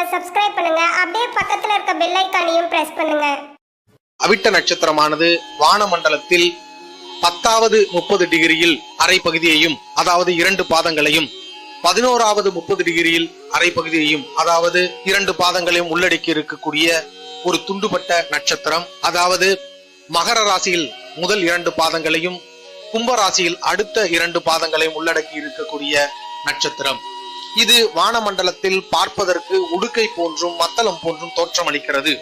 சேனலை சப்ஸ்கிரைப் பண்ணுங்க. அப்படியே பக்கத்துல இருக்க பெல் ஐக்கானையும் பிரஸ் பண்ணுங்க. அவிட்ட நட்சத்திரமானது வானமண்டலத்தில் பத்தாவது முப்பது டிகிரியில் அரை பகுதியையும் அதாவது இரண்டு பாதங்களையும் பதினோராவது முப்பது டிகிரியில் அரை பகுதியையும் அதாவது இரண்டு பாதங்களையும் உள்ளடக்கி இருக்கக்கூடிய ஒரு துண்டுபட்ட நட்சத்திரம். அதாவது மகர ராசியில் முதல் இரண்டு பாதங்களையும் கும்ப ராசியில் அடுத்த இரண்டு பாதங்களையும் உள்ளடக்கி இருக்கக்கூடிய நட்சத்திரம். இது வானமண்டலத்தில் பார்ப்பதற்கு உடுக்கை போன்றும் மத்தளம் போன்றும் தோற்றமளிக்கிறது.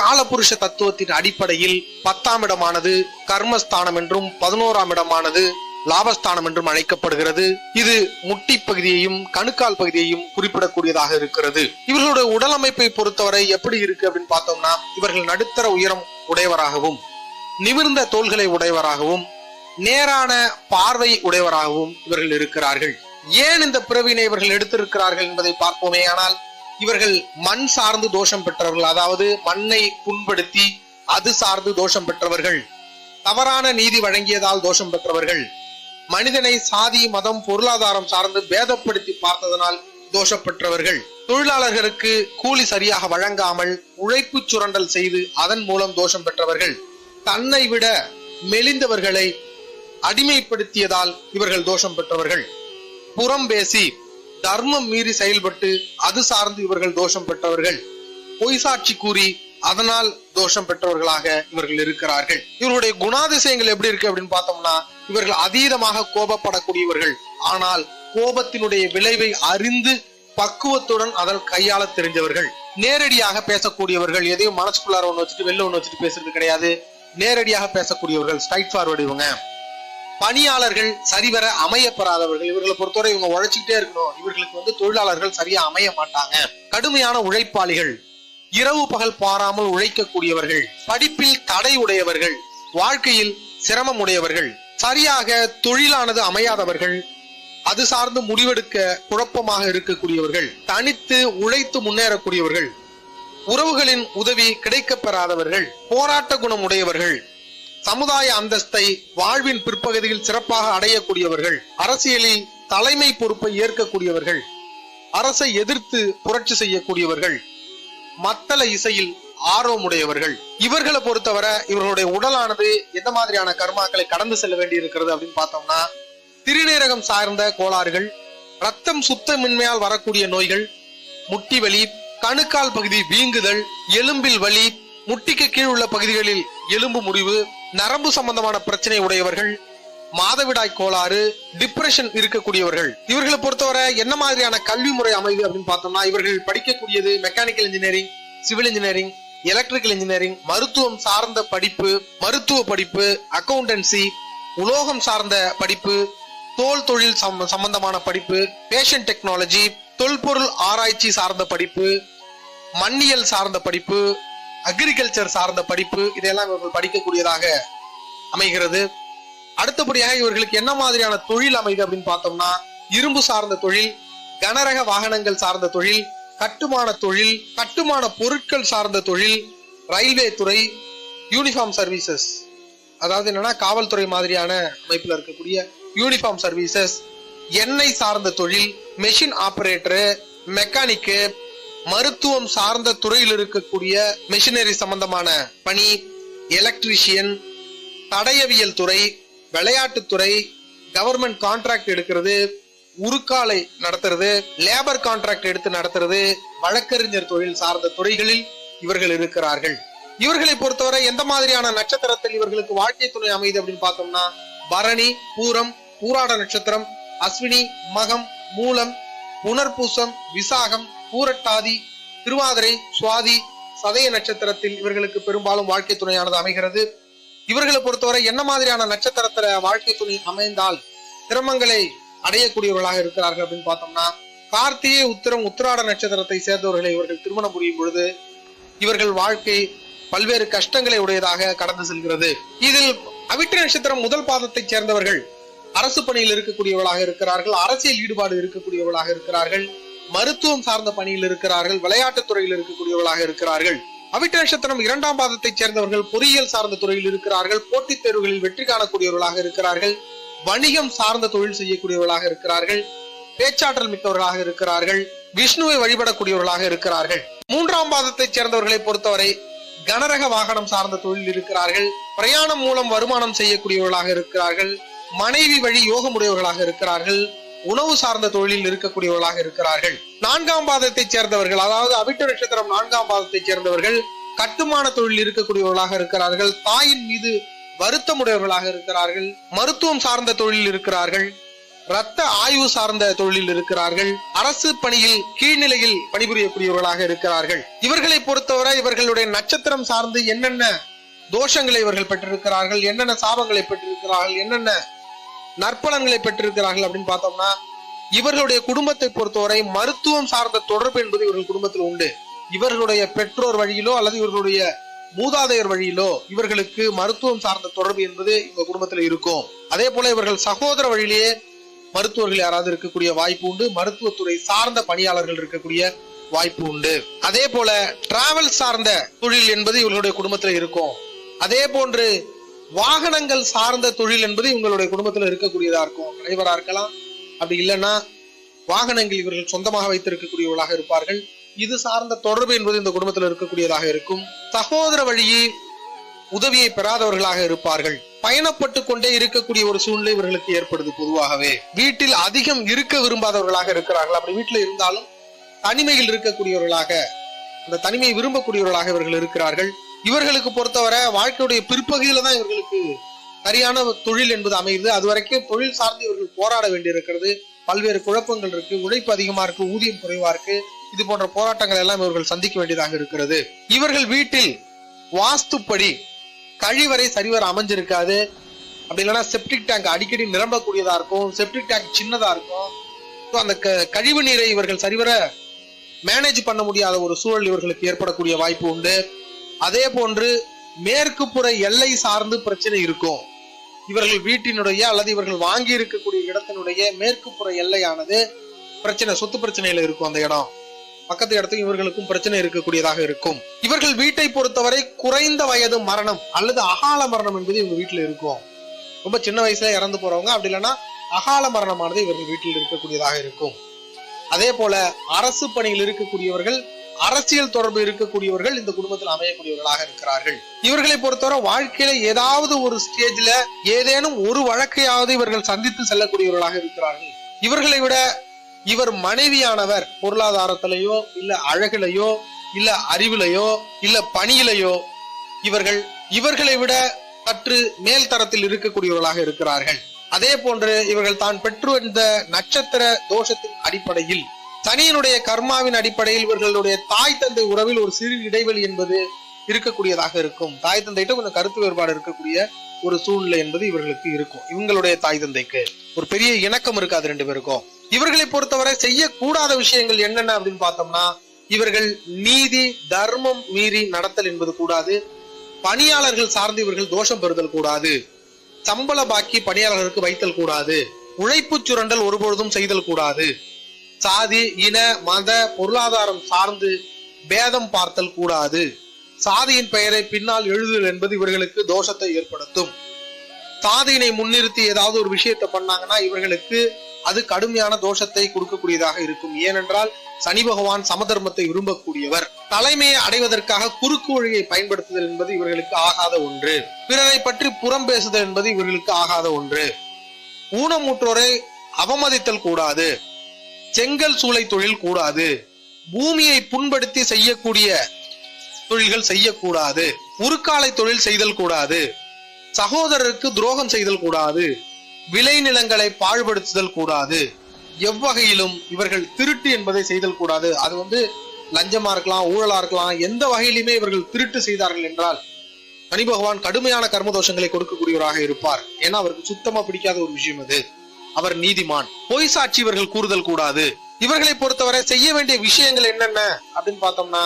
காலபுருஷ தத்துவத்தின் அடிப்படையில் பத்தாம் இடமானது கர்மஸ்தானம் என்றும் பதினோராம் இடமானது லாபஸ்தானம் என்றும் அழைக்கப்படுகிறது. இது முட்டி பகுதியையும் கணுக்கால் பகுதியையும் குறிப்பிடக்கூடியதாக இருக்கிறது. இவர்களுடைய உடலமைப்பை பொறுத்தவரை எப்படி இருக்கு அப்படின்னு பார்த்தோம்னா இவர்கள் நடுத்தர உயரம் உடையவராகவும் நிமிர்ந்த தோள்களை உடையவராகவும் நேரான பார்வை உடையவராகவும் இவர்கள் இருக்கிறார்கள். ஏன் இந்த பிறவினை இவர்கள் எடுத்திருக்கிறார்கள் என்பதை பார்ப்போமே. ஆனால் இவர்கள் மண் சார்ந்து தோஷம் பெற்றவர்கள் அதாவது மண்ணை புண்படுத்தி அது சார்ந்து தோஷம் பெற்றவர்கள் தவறான நீதி வழங்கியதால் தோஷம் பெற்றவர்கள் மனிதனை சாதி மதம் பொருளாதாரம் சார்ந்து பேதப்படுத்தி பார்த்ததனால் தோஷப்பெற்றவர்கள் தொழிலாளர்களுக்கு கூலி சரியாக வழங்காமல் உழைப்பு சுரண்டல் செய்து அதன் மூலம் தோஷம் பெற்றவர்கள். தன்னை விட மெலிந்தவர்களை அடிமைப்படுத்தியதால் இவர்கள் தோஷம் பெற்றவர்கள். புறம் பேசி தர்மம் மீறி செயல்பட்டு அது சார்ந்து இவர்கள் தோஷம் பெற்றவர்கள். பொய் சாட்சி கூறி அதனால் தோஷம் பெற்றவர்களாக இவர்கள் இருக்கிறார்கள். இவருடைய குணாதிசயங்கள் எப்படி இருக்கு அப்படின்னு பார்த்தோம்னா இவர்கள் அதீதமாக கோபப்படக்கூடியவர்கள். ஆனால் கோபத்தினுடைய விளைவை அறிந்து பக்குவத்துடன் அதன் கையாள தெரிஞ்சவர்கள். நேரடியாக பேசக்கூடியவர்கள் எதையும் மனசுக்குள்ளார ஒண்ணு வச்சுட்டு வெளில ஒன்று வச்சுட்டு பேசுறது கிடையாது. நேரடியாக பேசக்கூடியவர்கள் ஸ்ட்ரைட் ஃபார்வர்டு இவங்க. பணியாளர்கள் சரிவர அமையப்பெறாதவர்கள். இவர்களை பொறுத்தவரை இவங்க உழைச்சிக்கிட்டே இருக்கணும். இவர்களுக்கு வந்து தொழிலாளர்கள் சரியா அமைய மாட்டாங்க. கடுமையான உழைப்பாளிகள் இரவு பகல் பாராமல் உழைக்கக்கூடியவர்கள் படிப்பில் தடை உடையவர்கள் வாழ்க்கையில் சிரமம் உடையவர்கள் சரியாக தொழிலானது அமையாதவர்கள் அது சார்ந்து முடிவெடுக்க குழப்பமாக இருக்கக்கூடியவர்கள் தனித்து உழைத்து முன்னேறக்கூடியவர்கள் உறவுகளின் உதவி கிடைக்கப் பெறாதவர்கள் போராட்ட குணம் உடையவர்கள் சமுதாய அந்தஸ்தை வாழ்வின் பிற்பகுதியில் சிறப்பாக அடையக்கூடியவர்கள் அரசியலில் தலைமை பொறுப்பை ஏற்கக்கூடியவர்கள் அரசை எதிர்த்து புரட்சி செய்யக்கூடியவர்கள் மத்தள இசையில் ஆர்வமுடையவர்கள். இவர்களை பொறுத்தவரை இவர்களுடைய உடலானது எந்த மாதிரியான கர்மாக்களை கடந்து செல்ல வேண்டி இருக்கிறது அப்படின்னு பார்த்தோம்னா திருநீரகம் சார்ந்த கோளாறுகள் ரத்தம் சுத்தமின்மையால் வரக்கூடிய நோய்கள் முட்டி வலி கணுக்கால் பகுதி வீங்குதல் எலும்பில் வலி முட்டிக்கு கீழ் உள்ள பகுதிகளில் எலும்பு முறிவு நரம்பு சம்பந்தமான பிரச்சனை உடையவர்கள் மாதவிடாய் கோளாறு டிப்ரெஷன் இருக்கக்கூடியவர்கள். இவர்களை பொறுத்தவரை என்ன மாதிரியான கல்வி முறை அமைது அப்படின்னு பார்த்தோம்னா இவர்கள் படிக்கக்கூடியது mechanical engineering civil engineering electrical engineering மருத்துவம் சார்ந்த படிப்பு மருத்துவ படிப்பு அக்கௌண்டன்சி உலோகம் சார்ந்த படிப்பு தோல் தொழில் சம்ம- சம்பந்தமான படிப்பு பேஷன் டெக்னாலஜி தொல்பொருள் ஆராய்ச்சி சார்ந்த படிப்பு மண்ணியல் சார்ந்த படிப்பு அக்ரிகல்ச்சர் சார்ந்த படிப்பு இதெல்லாம் இவர்கள் படிக்கக்கூடியதாக அமைகிறது. அடுத்தபடியாக இவர்களுக்கு என்ன மாதிரியான தொழில் அமைது அப்படின்னு பார்த்தோம்னா இரும்பு சார்ந்த தொழில் கனரக வாகனங்கள் சார்ந்த தொழில் கட்டுமான தொழில் கட்டுமான பொருட்கள் சார்ந்த தொழில் ரயில்வே துறை யூனிஃபார்ம் சர்வீசஸ் அதாவது என்னன்னா காவல்துறை மாதிரியான அமைப்பில் இருக்கக்கூடிய யூனிஃபார்ம் சர்வீசஸ் எண்ணெய் சார்ந்த தொழில் மெஷின் ஆபரேட்டரு மெக்கானிக்கு மருத்துவம் சார்ந்த துறையில் இருக்கக்கூடிய மிஷினரி சம்பந்தமான பணி எலக்ட்ரிஷியன் தடயவியல் துறை விளையாட்டுத்துறை கவர்மெண்ட் கான்ட்ராக்ட் எடுக்கிறது உருக்காலை நடத்துறது லேபர் கான்ட்ராக்ட் எடுத்து நடத்துறது வழக்கறிஞர் தொழில் சார்ந்த துறைகளில் இவர்கள் இருக்கிறார்கள். இவர்களை பொறுத்தவரை எந்த மாதிரியான நட்சத்திரத்தில் இவர்களுக்கு வாழ்க்கை துணை அமைது அப்படின்னு பார்த்தோம்னா பரணி பூரம் பூராட நட்சத்திரம் அஸ்வினி மகம் மூலம் புனர்பூசம் விசாகம் பூரட்டாதி திருவாதிரை சுவாதி சதய நட்சத்திரத்தில் இவர்களுக்கு பெரும்பாலும் வாழ்க்கை துணையானது அமைகிறது. இவர்களை பொறுத்தவரை என்ன மாதிரியான நட்சத்திரத்துல வாழ்க்கை துணை அமைந்தால் சிரமங்களை அடையக்கூடியவர்களாக இருக்கிறார்கள் அப்படின்னு பார்த்தோம்னா கார்த்திகை உத்திரம் உத்திராட நட்சத்திரத்தை சேர்ந்தவர்களை இவர்கள் திருமணம் புரியும் பொழுது இவர்கள் வாழ்க்கை பல்வேறு கஷ்டங்களை உடையதாக கடந்து செல்கிறது. இதில் அவிட்ட நட்சத்திரம் முதல் பாதத்தை சேர்ந்தவர்கள் அரசு பணியில் இருக்கக்கூடியவர்களாக இருக்கிறார்கள் அரசியல் ஈடுபாடு இருக்கக்கூடியவர்களாக இருக்கிறார்கள். மருத்துவம் சார்ந்த பணியில் இருக்கிறார்கள் விளையாட்டுத் துறையில் இருக்கக்கூடியவர்களாக இருக்கிறார்கள். அவிட்ட நட்சத்திரம் இரண்டாம் பாதத்தைச் சேர்ந்தவர்கள் பொறியியல் சார்ந்த துறையில் இருக்கிறார்கள் போட்டித் தேர்வுகளில் வெற்றி காணக்கூடியவர்களாக இருக்கிறார்கள் வணிகம் சார்ந்த தொழில் செய்யக்கூடியவர்களாக இருக்கிறார்கள் பேச்சாற்றல் மிக்கவர்களாக இருக்கிறார்கள் விஷ்ணுவை வழிபடக்கூடியவர்களாக இருக்கிறார்கள். மூன்றாம் பாதத்தைச் சேர்ந்தவர்களை பொறுத்தவரை கனரக வாகனம் சார்ந்த தொழில் இருக்கிறார்கள் பிரயாணம் மூலம் வருமானம் செய்யக்கூடியவர்களாக இருக்கிறார்கள் மனைவி வழி யோகமுடையவர்களாக இருக்கிறார்கள் உணவு சார்ந்த தொழிலில் இருக்கக்கூடியவர்களாக இருக்கிறார்கள். நான்காம் பாதத்தை சேர்ந்தவர்கள் அதாவது அவிட்ட நட்சத்திரம் நான்காம் பாதத்தை சேர்ந்தவர்கள் கட்டுமான தொழில் இருக்கக்கூடியவர்களாக இருக்கிறார்கள் தாயின் மீது வருத்தமுடையவர்களாக இருக்கிறார்கள் மருத்துவம் சார்ந்த தொழில் இருக்கிறார்கள் ரத்த ஆய்வு சார்ந்த தொழிலில் இருக்கிறார்கள் அரசு பணியில் கீழ்நிலையில் பணிபுரியக்கூடியவர்களாக இருக்கிறார்கள். இவர்களை பொறுத்தவரை இவர்களுடைய நட்சத்திரம் சார்ந்து என்னென்ன தோஷங்களை இவர்கள் பெற்றிருக்கிறார்கள் என்னென்ன சாபங்களை பெற்றிருக்கிறார்கள் என்னென்ன நற்பலன்களை பெற்றிருக்கிறார்கள் அப்படின்னு பார்த்தோம்னா இவர்களுடைய குடும்பத்தை பொறுத்தவரை மருத்துவம் சார்ந்த தொடர்பு என்பது இவர்கள் குடும்பத்தில் உண்டு. இவர்களுடைய பெற்றோர் வழியிலோ அல்லது இவர்களுடைய மூதாதையர் வழியிலோ இவர்களுக்கு மருத்துவம் சார்ந்த தொடர்பு என்பது இவங்க குடும்பத்தில் இருக்கும். அதே போல இவர்கள் சகோதர வழியிலேயே மருத்துவர்கள் யாராவது இருக்கக்கூடிய வாய்ப்பு உண்டு. மருத்துவத்துறை சார்ந்த பணியாளர்கள் இருக்கக்கூடிய வாய்ப்பு உண்டு. அதே போல டிராவல் சார்ந்த தொழில் என்பது இவர்களுடைய குடும்பத்தில் இருக்கும். அதே போன்று வாகனங்கள் சார்ந்த தொழில் என்பது இவங்களுடைய குடும்பத்துல இருக்கக்கூடியதா இருக்கும். டிரைவரா இருக்கலாம். அப்படி இல்லைன்னா வாகனங்கள் இவர்கள் சொந்தமாக வைத்திருக்கக்கூடியவர்களாக இருப்பார்கள். இது சார்ந்த தொடர்பு என்பது இந்த குடும்பத்தில் இருக்கக்கூடியதாக இருக்கும். சகோதர வழியே உதவியை பெறாதவர்களாக இருப்பார்கள். பயணப்பட்டு கொண்டே இருக்கக்கூடிய ஒரு சூழ்நிலை இவர்களுக்கு ஏற்படுது பொதுவாகவே. வீட்டில் அதிகம் இருக்க விரும்பாதவர்களாக இருக்கிறார்கள். அப்படி வீட்டில் இருந்தாலும் தனிமையில் இருக்கக்கூடியவர்களாக அந்த தனிமையை விரும்பக்கூடியவர்களாக இவர்கள் இருக்கிறார்கள். இவர்களுக்கு பொறுத்தவரை வாழ்க்கையுடைய பிற்பகுதியில தான் இவர்களுக்கு சரியான தொழில் என்பது அமையுது. அது வரைக்கும் தொழில் சார்ந்து இவர்கள் போராட வேண்டியிருக்கிறது. பல்வேறு குழப்பங்கள் இருக்கு. உழைப்பு அதிகமா இருக்கு. ஊதியம் குறைவா இருக்கு. இது போன்ற போராட்டங்கள் எல்லாம் இவர்கள் சந்திக்க வேண்டியதாக இருக்கிறது. இவர்கள் வீட்டில் வாஸ்துப்படி கழிவறை சரிவர அமைஞ்சிருக்காது. அப்படி இல்லைன்னா செப்டிக் டேங்க் அடிக்கடி நிரம்பக்கூடியதா இருக்கும். செப்டிக் டேங்க் சின்னதா இருக்கும். ஸோ அந்த க- கழிவு நீரை இவர்கள் சரிவர மேனேஜ் பண்ண முடியாத ஒரு சூழல் இவர்களுக்கு ஏற்படக்கூடிய வாய்ப்பு உண்டு. அதே போன்று மேற்கு புற எல்லை சார்ந்து பிரச்சனை இருக்கும். இவர்கள் வீட்டினுடைய அல்லது இவர்கள் வாங்கி இருக்கக்கூடிய இடத்தினுடைய மேற்கு புற எல்லையானது பிரச்சனை சொத்து பிரச்சனையில இருக்கும் அந்த இடம். பக்கத்து இடத்துக்கு இவர்களுக்கும் பிரச்சனை இருக்கக்கூடியதாக இருக்கும். இவர்கள் வீட்டை பொறுத்தவரை குறைந்த வயது மரணம் அல்லது அகால மரணம் என்பது இவங்க வீட்டில் இருக்கும். ரொம்ப சின்ன வயசுல இறந்து போறவங்க அப்படி இல்லைன்னா அகால மரணமானது இவர்கள் வீட்டில் இருக்கக்கூடியதாக இருக்கும். அதே போல அரசு பணியில் இருக்கக்கூடியவர்கள் அரசியல் தொடர்பு இருக்கக்கூடியவர்கள் இந்த குடும்பத்தில் அமையக்கூடியவர்களாக இருக்கிறார்கள். இவர்களை பொறுத்தவரை வாழ்க்கையில ஏதாவது ஒரு ஸ்டேஜ்ல ஏதேனும் ஒரு வழக்கையாவது இவர்கள் சந்தித்து செல்லக்கூடியவர்களாக இருக்கிறார்கள். இவர்களை விட இவர் மனைவியானவர் பொருளாதாரத்திலேயோ இல்ல அழகிலையோ இல்ல அறிவிலையோ இல்ல பணியிலையோ இவர்கள் இவர்களை விட சற்று மேல் தரத்தில் இருக்கக்கூடியவர்களாக இருக்கிறார்கள். அதே போன்று இவர்கள் தான் பெற்று வந்த நட்சத்திர தோஷத்தின் அடிப்படையில் சனியினுடைய கர்மாவின் அடிப்படையில் இவர்களுடைய தாய் தந்தை உறவில் ஒரு சிறு இடைவெளி என்பது இருக்கக்கூடியதாக இருக்கும். தாய் தந்தைகிட்ட கொஞ்சம் கருத்து வேறுபாடு இருக்கக்கூடிய ஒரு சூழ்நிலை என்பது இவர்களுக்கு இருக்கும். இவங்களுடைய தாய் தந்தைக்கு ஒரு பெரிய இணக்கம் இருக்காது ரெண்டு பேருக்கும். இவர்களை பொறுத்தவரை செய்யக்கூடாத விஷயங்கள் என்னென்ன அப்படின்னு பார்த்தோம்னா இவர்கள் நீதி தர்மம் மீறி நடத்தல் என்பது கூடாது. பணியாளர்கள் சார்ந்து இவர்கள் தோஷம் பெறுதல் கூடாது. சம்பள பாக்கி பணியாளர்களுக்கு வைத்தல் கூடாது. உழைப்பு சுரண்டல் ஒருபொழுதும் செய்தல் கூடாது. சாதி இன மத பொருளாதாரம் சார்ந்து பேதம் பார்த்தல் கூடாது. சாதியின் பெயரை பின்னால் எழுதுதல் என்பது இவர்களுக்கு தோஷத்தை ஏற்படுத்தும். சாதியினை முன்னிறுத்தி ஏதாவது ஒரு விஷயத்தை பண்ணாங்கன்னா இவர்களுக்கு அது கடுமையான தோஷத்தை கொடுக்கக்கூடியதாக இருக்கும். ஏனென்றால் சனி பகவான் சமதர்மத்தை விரும்பக்கூடியவர். தலைமையை அடைவதற்காக குறுக்கு வழியை பயன்படுத்துதல் என்பது இவர்களுக்கு ஆகாத ஒன்று. பிறரை பற்றி புறம் பேசுதல் என்பது இவர்களுக்கு ஆகாத ஒன்று. ஊனமுற்றோரை அவமதித்தல் கூடாது. செங்கல் சூளை தொழில் கூடாது. பூமியை புண்படுத்தி செய்யக்கூடிய தொழில்கள் செய்யக்கூடாது. உருக்காலை தொழில் செய்தல் கூடாது. சகோதரருக்கு துரோகம் செய்தல் கூடாது. விளைநிலங்களை பாழ்படுத்துதல் கூடாது. எவ்வகையிலும் இவர்கள் திருட்டு என்பதை செய்தல் கூடாது. அது வந்து லஞ்சமா இருக்கலாம் ஊழலா இருக்கலாம் எந்த வகையிலுமே இவர்கள் திருட்டு செய்தார்கள் என்றால் சனி பகவான் கடுமையான கர்ம தோஷங்களை கொடுக்கக்கூடியவராக இருப்பார். ஏன்னா அவருக்கு சுத்தமா பிடிக்காத ஒரு விஷயம் அது. அவர் நீதிமான். பொய் சாட்சி இவர்கள் கூறுதல் கூடாது. இவர்களை பொறுத்தவரை செய்ய வேண்டிய விஷயங்கள் என்னென்ன அப்படின்னு பார்த்தோம்னா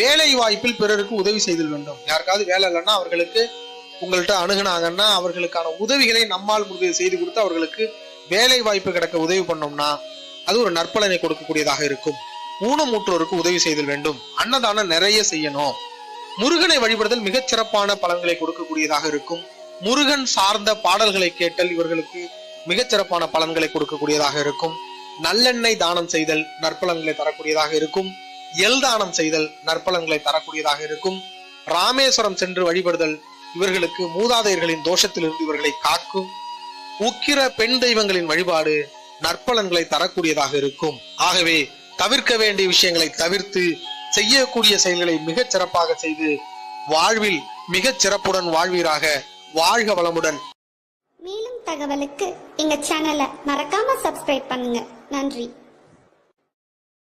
வேலை வாய்ப்பில் பிறருக்கு உதவி செய்தல் வேண்டும். யாருக்காவது வேலை இல்லைன்னா அவர்களுக்கு உங்கள்கிட்ட அணுகுனாங்கன்னா அவர்களுக்கான உதவிகளை நம்மால் முடிவு செய்து கொடுத்து அவர்களுக்கு வேலை வாய்ப்பு கிடைக்க உதவி பண்ணோம்னா அது ஒரு நற்பலனை கொடுக்கக்கூடியதாக இருக்கும். ஊனமுற்றோருக்கு உதவி செய்தல் வேண்டும். அன்னதானம் நிறைய செய்யணும். முருகனை வழிபடுதல் மிகச் சிறப்பான பலன்களை கொடுக்கக்கூடியதாக இருக்கும். முருகன் சார்ந்த பாடல்களை கேட்டல் இவர்களுக்கு மிகச்சிறப்பான பலன்களை கொடுக்கக்கூடியதாக இருக்கும். நல்லெண்ணெய் தானம் செய்தல் நற்பலன்களை தரக்கூடியதாக இருக்கும். எல் தானம் செய்தல் நற்பலன்களை தரக்கூடியதாக இருக்கும். ராமேஸ்வரம் சென்று வழிபடுதல் இவர்களுக்கு மூதாதையர்களின் தோஷத்திலிருந்து இவர்களை காக்கும். உக்கிர பெண் தெய்வங்களின் வழிபாடு நற்பலன்களை தரக்கூடியதாக இருக்கும். ஆகவே தவிர்க்க வேண்டிய விஷயங்களை தவிர்த்து செய்யக்கூடிய செயல்களை மிகச் சிறப்பாக செய்து வாழ்வில் மிகச் சிறப்புடன் வாழ்வீராக வாழ்க வளமுடன் தகவலுக்கு எங்க சேனலை மறக்காம சப்ஸ்கிரைப் பண்ணுங்க. நன்றி.